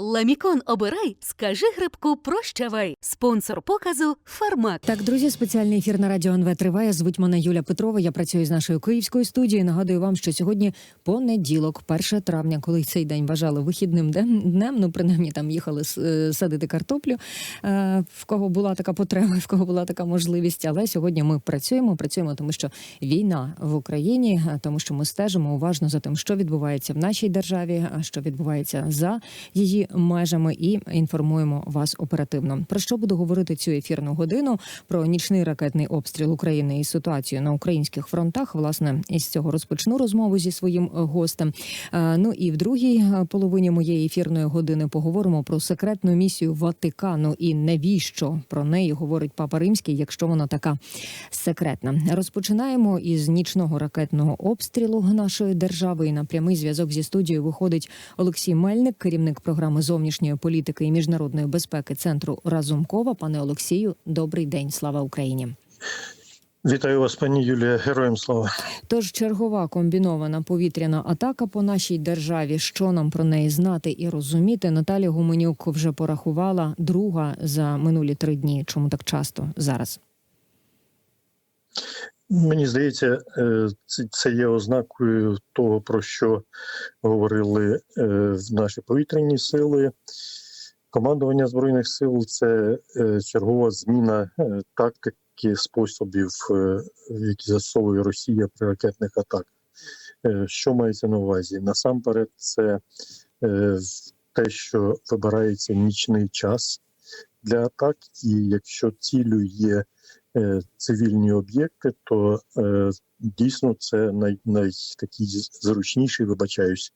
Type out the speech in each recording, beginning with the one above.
Ламікон обирай, скажи грибку прощавай. Спонсор показу Фармак. Так, друзі, спеціальний ефір на радіо НВ триває. Звуть мене Юля Петрова. Я працюю з нашою київською студією. Нагадую вам, що сьогодні понеділок, 1 травня, коли цей день вважали вихідним днем, ну принаймні там їхали е, садити картоплю. Е, В кого була така потреба, в кого була така можливість. Але сьогодні ми працюємо. Працюємо, тому що війна в Україні, е, тому що ми стежимо уважно за тим, що відбувається в нашій державі, а що відбувається за її межами, і інформуємо вас оперативно. Про що буду говорити цю ефірну годину? Про нічний ракетний обстріл України і ситуацію на українських фронтах. Власне, із цього розпочну розмову зі своїм е, гостем. Е, Ну і в другій е, половині моєї ефірної години поговоримо про секретну місію Ватикану і навіщо про неї говорить Папа Римський, якщо вона така секретна. Розпочинаємо із нічного ракетного обстрілу нашої держави. І на прямий зв'язок зі студією виходить Олексій Мельник, керівник програми зовнішньої політики і міжнародної безпеки центру Разумкова. Пане Олексію, добрий день. Слава Україні. Вітаю вас, пані Юлія. Героям слава. Тож чергова комбінована повітряна атака по нашій державі. Що нам про неї знати і розуміти? Наталя Гуменюк вже порахувала друга за минулі три дні. Чому так часто зараз? Мені здається, е, це- є ознакою того, про що говорили е, наші повітряні сили. Командування збройних сил це е, чергова зміна тактики способів, які застосовує Росія при ракетних атаках. Що мається на увазі? Насамперед, це те, що вибирається нічний час для атак, і якщо цілю є цивільні об'єкти, то е, дійсно це най, най такий зручніший, вибачаюсь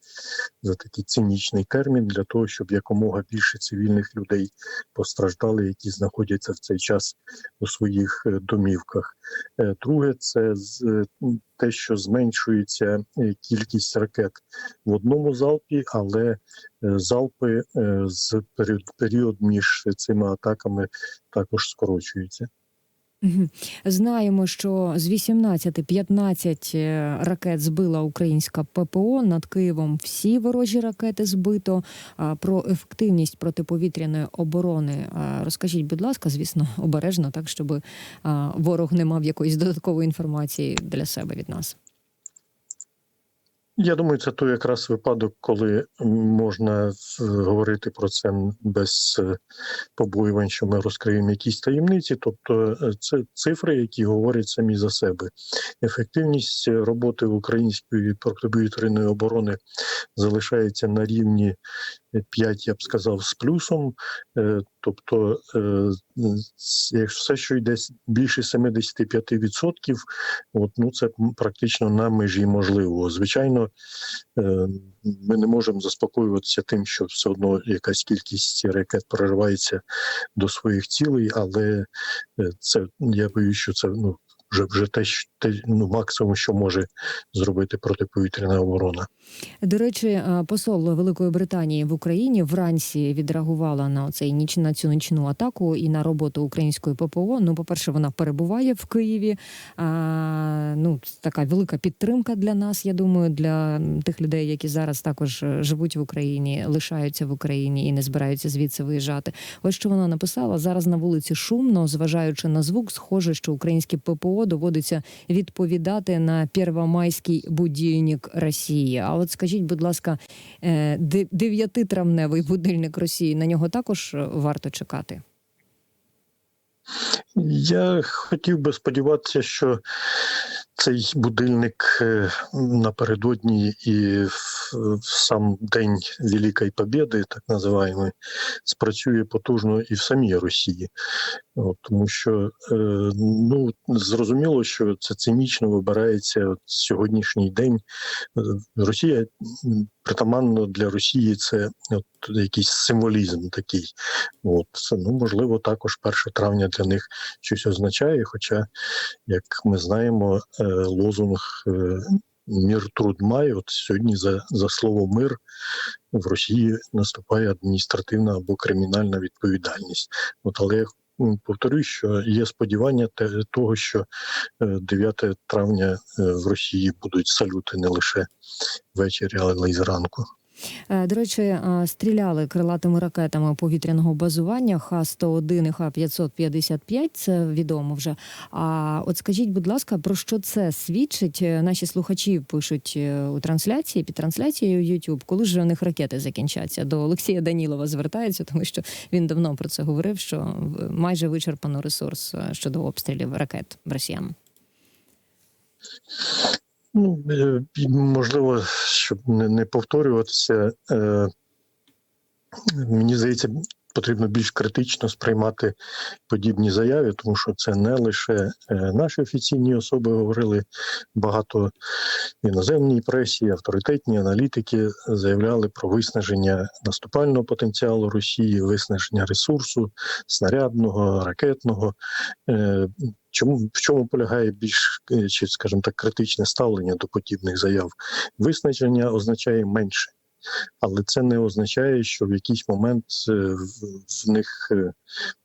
за такий цинічний термін, для того, щоб якомога більше цивільних людей постраждали, які знаходяться в цей час у своїх е, домівках. Е, Друге, це з- е, те, що зменшується е, кількість ракет в одному залпі, але е, залпи е, з період між цими атаками також скорочуються. Знаємо, що з 18 15 е, ракет збила українська ППО над Києвом. Всі ворожі ракети збито. Про ефективність протиповітряної оборони розкажіть, будь ласка, звісно, обережно, так щоб ворог не мав якоїсь додаткової інформації для себе від нас. Я думаю, це той якраз випадок, коли можна говорити про це без е, побоювань, що ми розкриємо якісь таємниці. Тобто, е, це цифри, які говорять самі за себе. Ефективність роботи української протиповітряної оборони залишається на рівні 5, я б сказав, з плюсом. Е, Тобто, е, все, що йде більше 75%, от, ну це практично на межі можливого. Звичайно, е, ми не можемо заспокоюватися тим, що все одно якась кількість ракет проривається до своїх цілей, але це я боюсь, що це ну. Вже вже те, те ну максимум, що може зробити протиповітряна оборона. До речі, е, посол Великої Британії в Україні вранці відреагувала на цей ніч на цю нічну атаку і на роботу української ППО. Ну, по перше, вона перебуває в Києві. А, ну, така велика підтримка для нас. Я думаю, для тих людей, які зараз також е, живуть в Україні, лишаються в Україні і не збираються звідси виїжджати. Ось що вона написала зараз на вулиці шумно, зважаючи на звук, схоже, що українське ППО доводиться відповідати на Первомайський будильник Росії. А от скажіть, будь ласка, е, де- дев'ятитравневий будильник Росії на нього також е, варто чекати? Я хотів би сподіватися, що цей будильник е, напередодні і в сам день Великої Побєди, так називаємо, спрацює потужно і в самій Росії. От, тому що е, ну зрозуміло, що це цинічно вибирається от сьогоднішній день. Е, Росія притаманно для Росії це от якийсь символізм такий. От ну можливо, також 1 травня для них щось означає. Хоча, як ми знаємо, е, лозунг е, Мір труд має. От сьогодні за, за слово мир в Росії наступає адміністративна або кримінальна відповідальність. От але повторюю, що є сподівання того, що е, 9 травня е, в Росії будуть салюти не лише ввечері, але й зранку. Е, До речі, е, стріляли крилатими ракетами повітряного базування Х-101 і Х-555, це відомо вже. А от скажіть, будь ласка, про що це свідчить? Е, Наші слухачі пишуть у трансляції, під трансляцією YouTube, коли ж у них ракети закінчаться. До Олексія Данілова звертаються, тому що він давно про це говорив, що майже вичерпано ресурс щодо обстрілів ракет росіян. Ну, е, можливо, щоб не, повторюватися, е, мені здається, потрібно більш критично сприймати подібні заяви, тому що це не лише е, наші офіційні особи говорили багато іноземній пресі, авторитетні аналітики заявляли про виснаження наступального потенціалу Росії, виснаження ресурсу снарядного, ракетного. Е, Чому в чому полягає більш е, чи, скажімо так, критичне ставлення до подібних заяв? Виснаження означає менше, але це не означає, що в якийсь момент е, в- них е,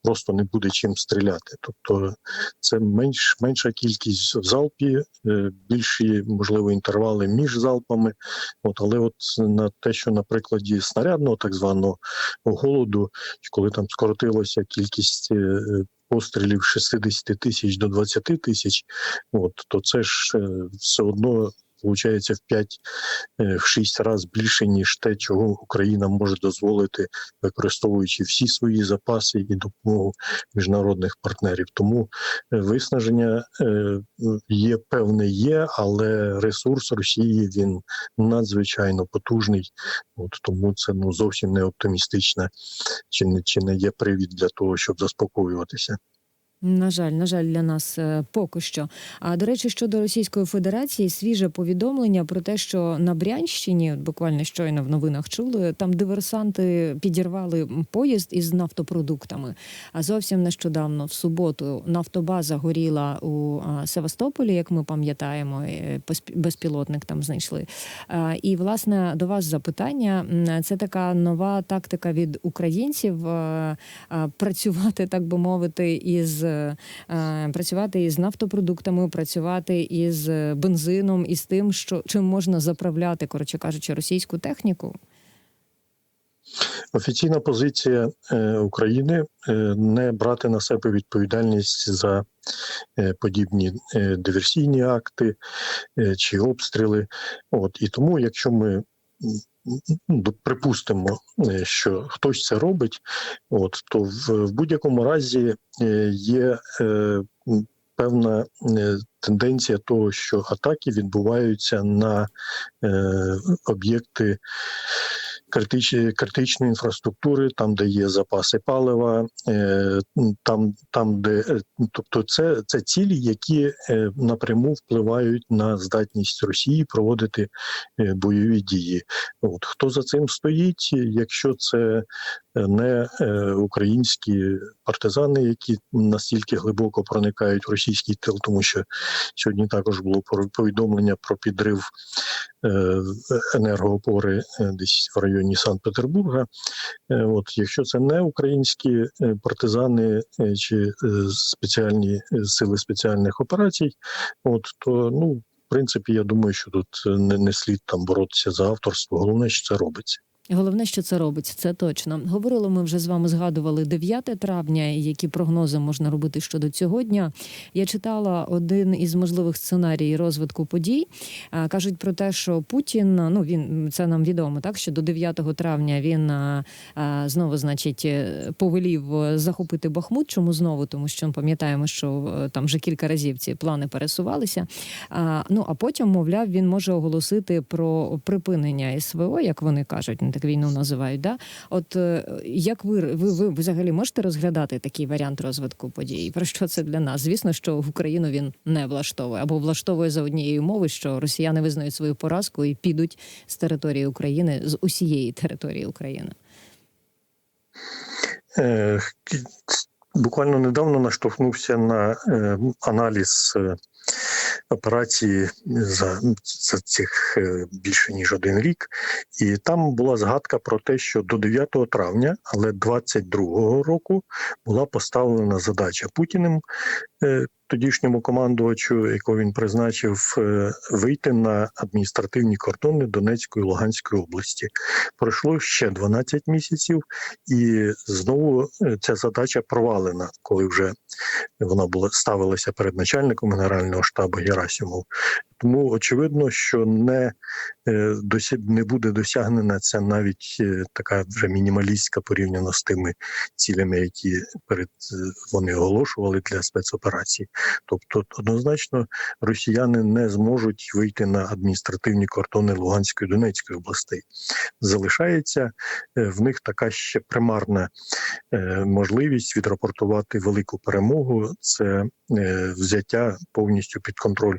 просто не буде чим стріляти. Тобто це менш менша кількість в залпі, е, більші можливо інтервали між залпами. От але от на те, що на прикладі снарядного так званого голоду, коли там скоротилася кількість. Пострілів з 60 тисяч до 20 тисяч, от то це ж все одно виходить в 5 в 6 разів більше ніж те, чого Україна може дозволити, використовуючи всі свої запаси і допомогу міжнародних партнерів. Тому е, виснаження е, є певне, є, але ресурс Росії він надзвичайно потужний. От тому це ну зовсім не оптимістичне, чи не чи не є привід для того, щоб заспокоюватися. На жаль, на жаль, для нас е, поки що. А до речі, щодо Російської Федерації, свіже повідомлення про те, що на Брянщині, буквально щойно в новинах чули, там диверсанти підірвали поїзд із нафтопродуктами. А зовсім нещодавно, в суботу, нафтобаза горіла у Севастополі, як ми пам'ятаємо, безпілотник там знайшли. І власне до вас запитання: це така нова тактика від українців е, працювати, так би мовити, із працювати із нафтопродуктами, працювати із е, бензином, із тим, що чим можна заправляти, коротше кажучи, російську техніку. Офіційна позиція е, України е, не брати на себе відповідальність за е, подібні е, диверсійні акти е, чи обстріли. От і тому, якщо ми припустимо, е, що хтось це робить, от то в, в будь-якому разі е, є е, певна е, тенденція того, що атаки відбуваються на е, об'єкти критичні, критичної інфраструктури, там, де є запаси палива, е, там, там де е, тобто, це, це цілі, які е, напряму впливають на здатність Росії проводити бойові дії. От хто за цим стоїть, якщо це не е, українські партизани, які настільки глибоко проникають в російський тил, тому що сьогодні також було повідомлення про підрив е, енергоопори е, десь в районі Санкт-Петербурга. От, якщо це не українські партизани чи спеціальні сили спеціальних операцій, от то ну. В принципі, я думаю, що тут не, не слід там боротися за авторство. Головне, що це робиться. Головне, що це робить, це точно. Говорили, ми вже з вами згадували 9 травня, які прогнози можна робити щодо цього дня. Я читала один із можливих сценаріїв розвитку подій. Кажуть про те, що Путін, ну він це нам відомо, так що до 9 травня він знову, значить, е, повелів е, захопити Бахмут. Чому знову? Тому що пам'ятаємо, що е, там вже кілька разів ці плани пересувалися. Ну а потім, мовляв, він може оголосити про припинення СВО, як вони кажуть, так війну називають. Да? От е, як ви, ви, ви взагалі можете розглядати такий варіант розвитку подій? Про що це для нас? Звісно, що в Україну він не влаштовує або влаштовує за однією умови, що росіяни визнають свою поразку і підуть з території України з усієї території України. Е, Буквально недавно наштовхнувся на е, аналіз операції за, за цих е, більше ніж один рік, і там була згадка про те, що до 9 травня, але 22-го року була поставлена задача Путіним тодішньому командувачу, якого він призначив, е, вийти на адміністративні кордони Донецької і Луганської області. Пройшло ще 12 місяців, і знову е, ця задача провалена, коли вже вона була ставилася перед начальником генерального штабу Герасимов. Тому очевидно, що не, е, не буде досягнена ця навіть е, така вже мінімалістська порівняно з тими цілями, які перед е, вони оголошували для спецоперацій. Тобто, однозначно, росіяни не зможуть вийти на адміністративні кордони Луганської Донецької областей. Залишається е, в них така ще примарна е, можливість відрапортувати велику перемогу. Це е, взяття повністю під контроль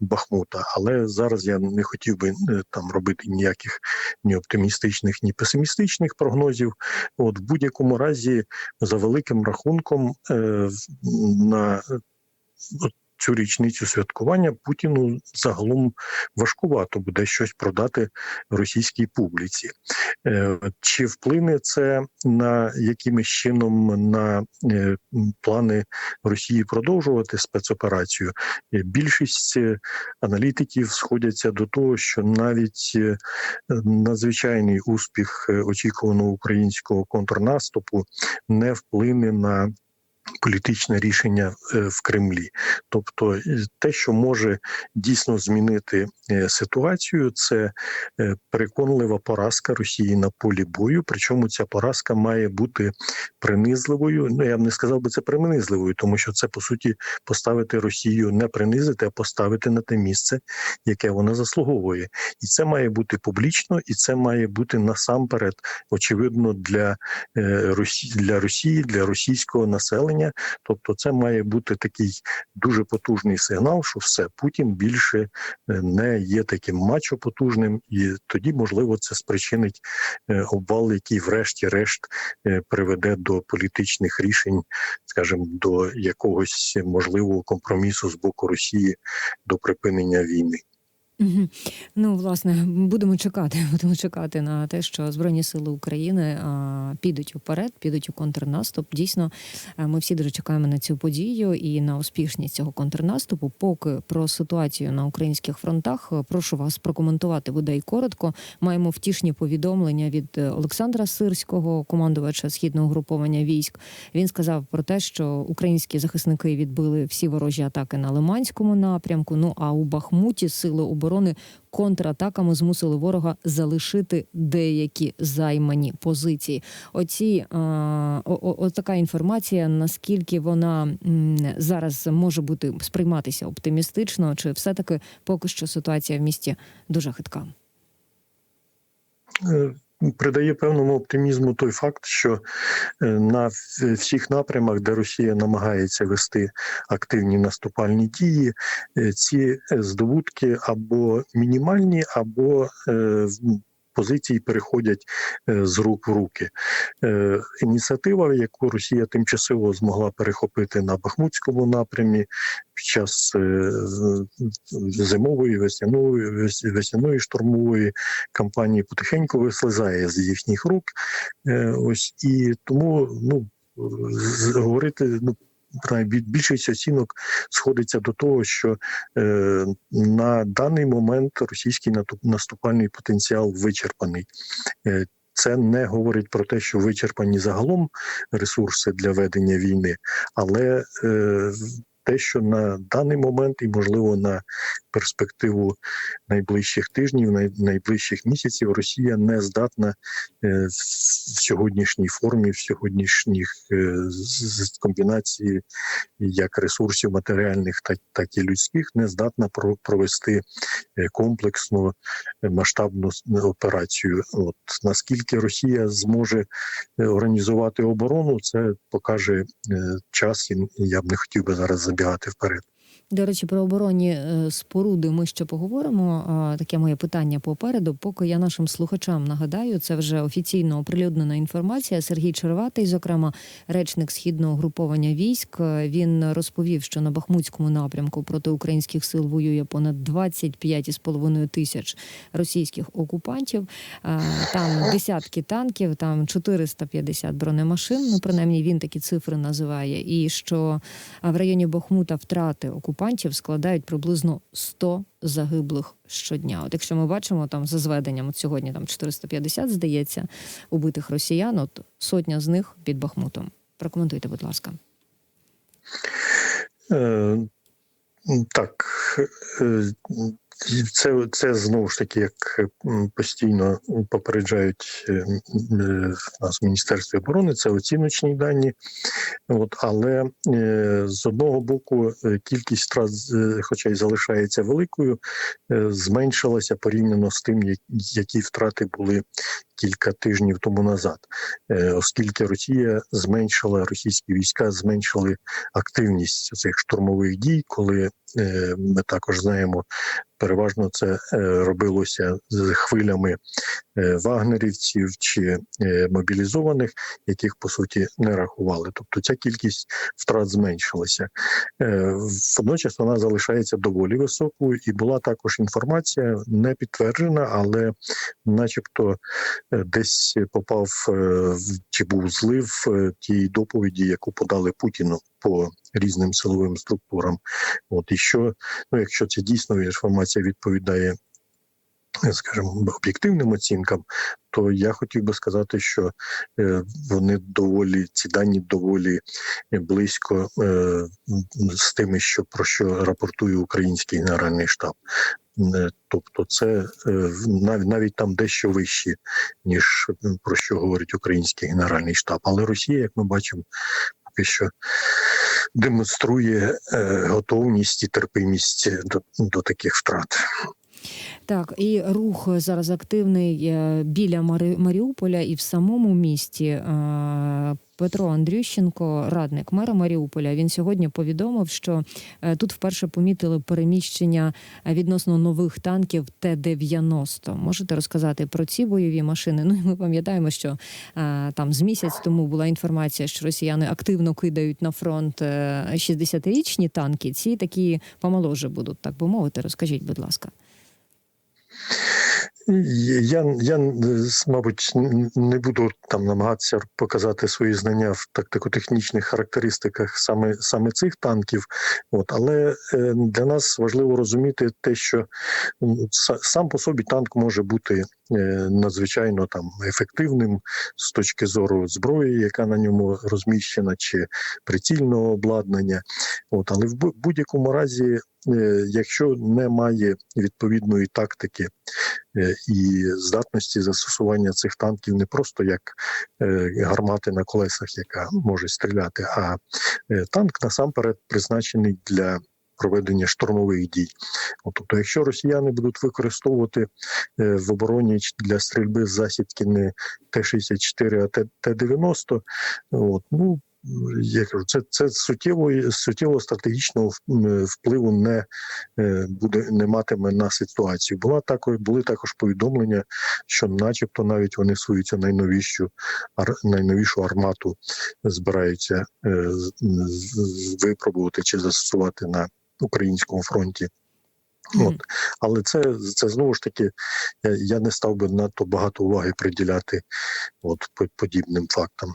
Бахмута. Але зараз я не хотів би там робити ніяких ні оптимістичних, ні песимістичних прогнозів. От в будь-якому разі, за великим рахунком, на цю річницю святкування Путіну загалом важкувато буде щось продати російській публіці. Е, Чи вплине це на якимось чином на е, плани Росії продовжувати спецоперацію? Е, Більшість аналітиків сходяться до того, що навіть надзвичайний успіх очікуваного українського контрнаступу не вплине на політичне рішення е, в Кремлі. Тобто, е, те, що може дійсно змінити е, ситуацію, це переконлива поразка Росії на полі бою. Причому ця поразка має бути принизливою. Ну я б не сказав би це принизливою, тому що це по суті поставити Росію не принизити, а поставити на те місце, яке вона заслуговує. І це має бути публічно, і це має бути насамперед очевидно для Росії для Росії, для російського населення. Тобто, це має бути такий дуже потужний сигнал, що все Путін більше е, не є таким мачо потужним, і тоді можливо це спричинить е, обвал, який, врешті-решт, е, приведе до політичних рішень, скажімо, до якогось можливого компромісу з боку Росії до припинення війни. Ну, власне, будемо чекати. Будемо чекати на те, що Збройні сили України підуть уперед, підуть у контрнаступ. Дійсно, е, ми всі дуже чекаємо на цю подію і на успішність цього контрнаступу. Поки про ситуацію на українських фронтах е, прошу вас прокоментувати бодай коротко. Маємо втішні повідомлення від е, Олександра Сирського, командувача східного угруповання військ. Він сказав про те, що українські захисники відбили всі ворожі атаки на Лиманському напрямку. Ну а у Бахмуті сили оборони контратаками змусили ворога залишити деякі займані позиції. Оці о, така інформація, наскільки вона зараз може бути сприйматися оптимістично, чи все таки поки що ситуація в місті дуже хитка? Придає певному оптимізму той факт, що е, на всіх напрямах, де Росія намагається вести активні наступальні дії, е, ці е, здобутки або мінімальні, або позиції переходять е, з рук в руки. Е, Ініціатива, яку Росія тимчасово змогла перехопити на Бахмутському напрямі під час е, зимової, весняної, весняної штурмової кампанії потихеньку вислизає з їхніх рук. Ось і тому ну говорити ну. Більшість оцінок сходиться до того, що е, на даний момент російський наступальний потенціал вичерпаний. Е, це не говорить про те, що вичерпані загалом ресурси для ведення війни, але е, те, що на даний момент і можливо на перспективу найближчих тижнів, най, найближчих місяців, Росія не здатна е, в сьогоднішній формі, в сьогоднішніх е, комбінації як ресурсів матеріальних, так, і людських, не здатна про, провести е, комплексну масштабну операцію. От наскільки Росія зможе організувати оборону, це покаже час, і я б не хотів би зараз забігати вперед. До речі, про оборонні е, споруди ми ще поговоримо. Таке моє питання попереду. Поки я нашим слухачам нагадаю, це вже офіційно оприлюднена інформація. Сергій Черватий, зокрема, речник східного груповання військ, е, він розповів, що на Бахмутському напрямку проти українських сил воює понад 25,5 тисяч російських окупантів. Е, Там десятки танків, там 450 бронемашин. Ну принаймні він такі цифри називає. І що в районі Бахмута втрати окупантів складають приблизно 100 загиблих щодня. От якщо ми бачимо там за зведенням, от сьогодні там 450, здається, убитих росіян, от сотня з них під Бахмутом. Прокоментуйте, будь ласка. Е, Так, е, це, це знову ж таки, як постійно попереджають е, е, нас в Міністерстві оборони, це оціночні дані. От, але е, з одного боку кількість втрат, хоча й залишається великою, зменшилася порівняно з тим, які втрати були кілька тижнів тому назад, Е, оскільки Росія зменшила російські війська, зменшили активність цих штурмових дій, коли е, ми також знаємо, переважно це е, робилося з хвилями вагнерівців чи мобілізованих, яких по суті не рахували. Тобто ця кількість втрат зменшилася. Водночас вона залишається доволі високою, і була також інформація не підтверджена, але, начебто, десь попав е, чи був злив е, тієї доповіді, яку подали Путіну по різним силовим структурам. От і що, ну якщо це дійсно інформація відповідає. Е, Скажімо, об'єктивним оцінкам, то я хотів би сказати, що е, вони доволі ці дані доволі близько е, з тими, що про що рапортує український генеральний штаб. Тобто, це навіть навіть там дещо вищі, ніж про що говорить український генеральний штаб. Але Росія, як ми бачимо, поки що демонструє готовність і терпимість до, до таких втрат. Так, і рух зараз активний е, біля Мари- Маріуполя і в самому місті. Е, Петро Андрющенко, радник мера Маріуполя, він сьогодні повідомив, що е, тут вперше помітили переміщення відносно нових танків Т-90. Можете розказати про ці бойові машини? Ну і ми пам'ятаємо, що там з місяць тому була інформація, що росіяни активно кидають на фронт е, 60-річні танки. Ці такі помоложе будуть, так би мовити. Розкажіть, будь ласка. Я, я мабуть, не буду там намагатися показати свої знання в тактико-технічних характеристиках саме саме цих танків. От але е, для нас важливо розуміти те, що сам по собі танк може бути надзвичайно там ефективним з точки зору зброї, яка на ньому розміщена, чи прицільного обладнання. От, але в будь-якому разі, е, якщо немає відповідної тактики е, і здатності застосування цих танків не просто як е, гармати на колесах, яка може стріляти, а е, танк насамперед призначений для проведення штурмових дій. Тобто, якщо росіяни будуть використовувати е, в обороні для стрільби з засідки не Т-64, а Т- Т-90, от, ну я кажу, це, це суттєво, суттєво стратегічного впливу не е, буде не матиме на ситуацію. Була також були також повідомлення, що, начебто, навіть вони свою цю найновішу найновішу армату збираються е, з- випробувати чи застосувати на українському фронті. От. Але це, це знову ж таки, я, я не став би надто багато уваги приділяти от, подібним фактам.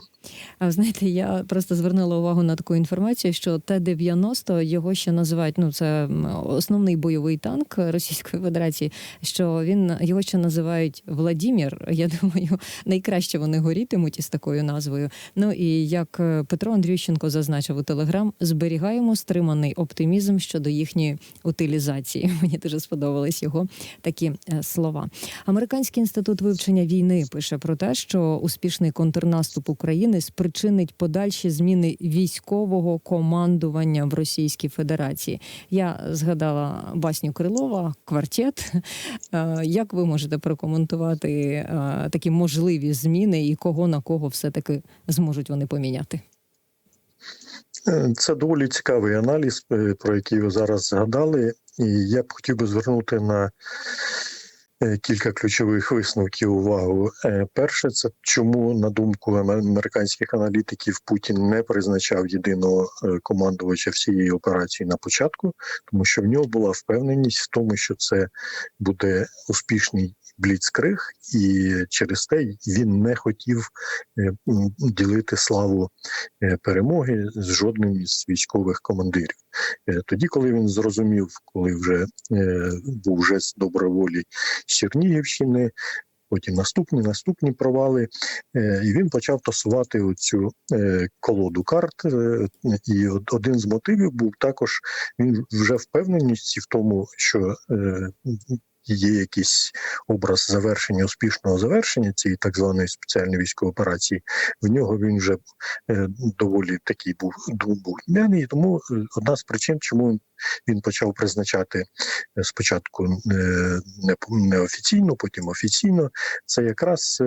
А ви знаєте, я просто звернула увагу на таку інформацію, що Т-90 його ще називають. Ну це основний бойовий танк Російської Федерації. Що він його ще називають Владімір. Я думаю, найкраще вони горітимуть із такою назвою. Ну і як е, Петро Андрющенко зазначив у Телеграм, зберігаємо стриманий оптимізм щодо їхньої утилізації. Мені дуже сподобались його такі е, слова. Американський інститут вивчення війни пише про те, що успішний контрнаступ України спричинить подальші зміни військового командування в Російській Федерації. Я згадала басню Крилова, квартет. Е, Як ви можете прокоментувати е, такі можливі зміни і кого на кого все таки зможуть вони поміняти? Це доволі цікавий аналіз, е, про який ви зараз згадали, і я б хотів би звернути на е, кілька ключових висновків увагу. Е, Перше, це чому, на думку американських аналітиків, Путін не призначав єдиного командувача всієї операції на початку, тому що в нього була впевненість в тому, що це буде успішний бліцкриг, і через те він не хотів е, ділити славу е, перемоги з жодним із військових командирів. Е, Тоді, коли він зрозумів, коли вже був жест доброволі з Чернігівщини, потім наступні наступні провали, і він почав тасувати оцю колоду карт. І один з мотивів був також він вже впевненість в тому, що є якийсь образ завершення успішного завершення цієї так званої спеціальної військової операції. В нього він вже е, доволі такий був двобухняний. Тому е, одна з причин, чому він- почав призначати е, спочатку не- неофіційно, потім офіційно, це якраз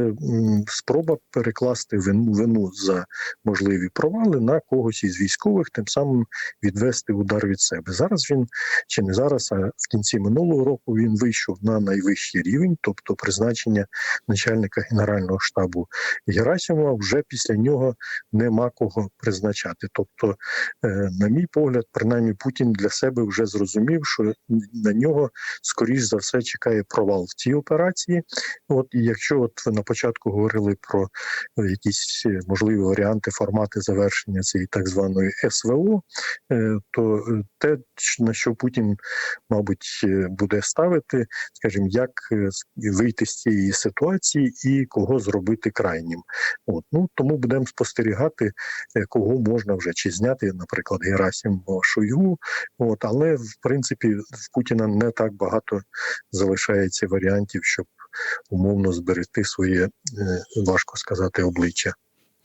спроба перекласти вину, вину за можливі провали на когось із військових, тим самим відвести удар від себе. Зараз він чи не зараз, а в кінці минулого року він вийшов на найвищий рівень, тобто призначення начальника генерального штабу Герасимова. Вже після нього нема кого призначати. Тобто, е, на мій погляд, принаймні Путін для себе вже зрозумів, що на нього скоріш за все чекає провал в цій операції. От і якщо от ви на початку говорили про е, якісь е, можливі варіанти, формати завершення цієї так званої СВО, то те, на що Путін, мабуть, буде ставити, скажімо, як е, вийти з цієї ситуації і кого зробити крайнім. От ну тому будемо спостерігати, е, кого можна вже чи зняти, наприклад, Герасимова Шойгу. От але в принципі в Путіна не так багато залишається варіантів, щоб умовно зберегти своє е, важко сказати обличчя.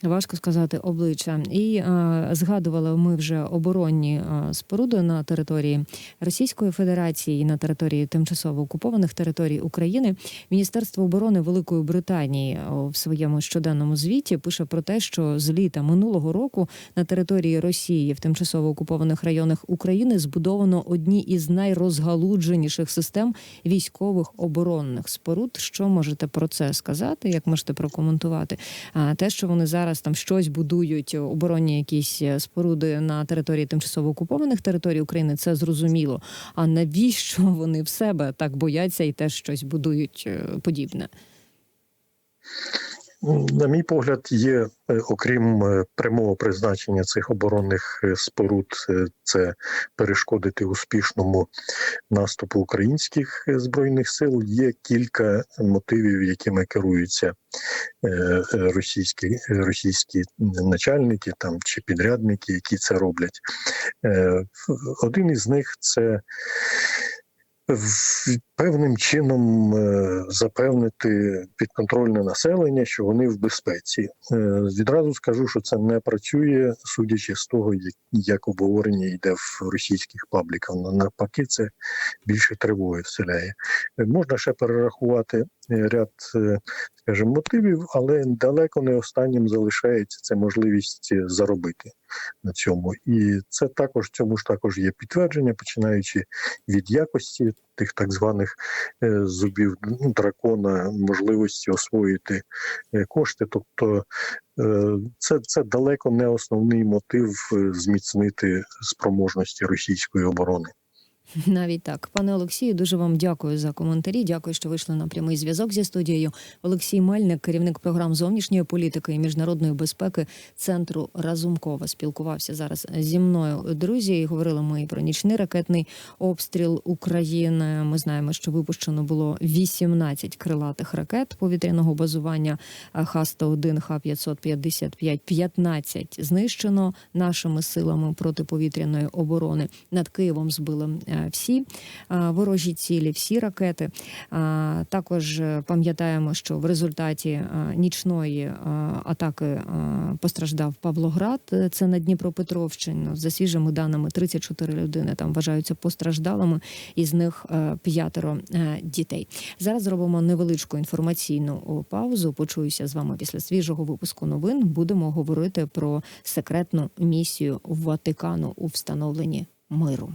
Важко сказати обличчя. І е, згадували ми вже оборонні е, споруди на території Російської Федерації і на території тимчасово окупованих територій України. Міністерство оборони Великої Британії в своєму щоденному звіті пише про те, що з літа минулого року на території Росії в тимчасово окупованих районах України збудовано одні із найрозгалудженіших систем військових оборонних споруд. Що можете про це сказати? Як можете прокоментувати? А те, що вони зараз там щось будують, оборонні якісь е, споруди на території тимчасово окупованих територій України, це зрозуміло. А навіщо вони в себе так бояться і теж щось будують е, подібне? Ну, На мій погляд, є е, окрім е, прямого призначення цих оборонних е, споруд, це перешкодити успішному наступу українських збройних сил. Є кілька мотивів, якими керуються російські, російські начальники там чи підрядники, які це роблять. Один із них це певним чином е, запевнити підконтрольне населення, що вони в безпеці. Е, Відразу скажу, що це не працює, судячи з того, як, обговорення йде в російських пабліках. На- Навпаки, це більше тривоги вселяє. Е, Можна ще перерахувати ряд, скажімо, мотивів, але далеко не останнім залишається це можливість заробити на цьому. І це також цьому ж також є підтвердження, починаючи від якості тих так званих е, зубів ну, дракона, можливості освоїти е, кошти. Тобто е, це, це далеко не основний мотив зміцнити спроможності російської оборони. Навіть так, пане Олексію, дуже вам дякую за коментарі. Дякую, що вийшли на прямий зв'язок зі студією. Олексій Мельник, керівник програм зовнішньої політики і міжнародної безпеки центру Разумкова, спілкувався зараз зі мною. Друзі, І говорили ми про нічний ракетний обстріл України. Ми знаємо, що випущено було 18 крилатих ракет повітряного базування Х-101, Х-555, 15 знищено нашими силами протиповітряної оборони. Над Києвом збили е, всі е, ворожі цілі, всі ракети. Також е, пам'ятаємо, що в результаті е, нічної е, атаки е, постраждав Павлоград. е, Це на Дніпропетровщину. За свіжими даними, 34 людини там вважаються постраждалими, із них е, п'ятеро е, дітей. Зараз зробимо невеличку інформаційну паузу. Почуюся з вами після свіжого випуску новин. Будемо говорити про секретну місію Ватикану у встановленні миру.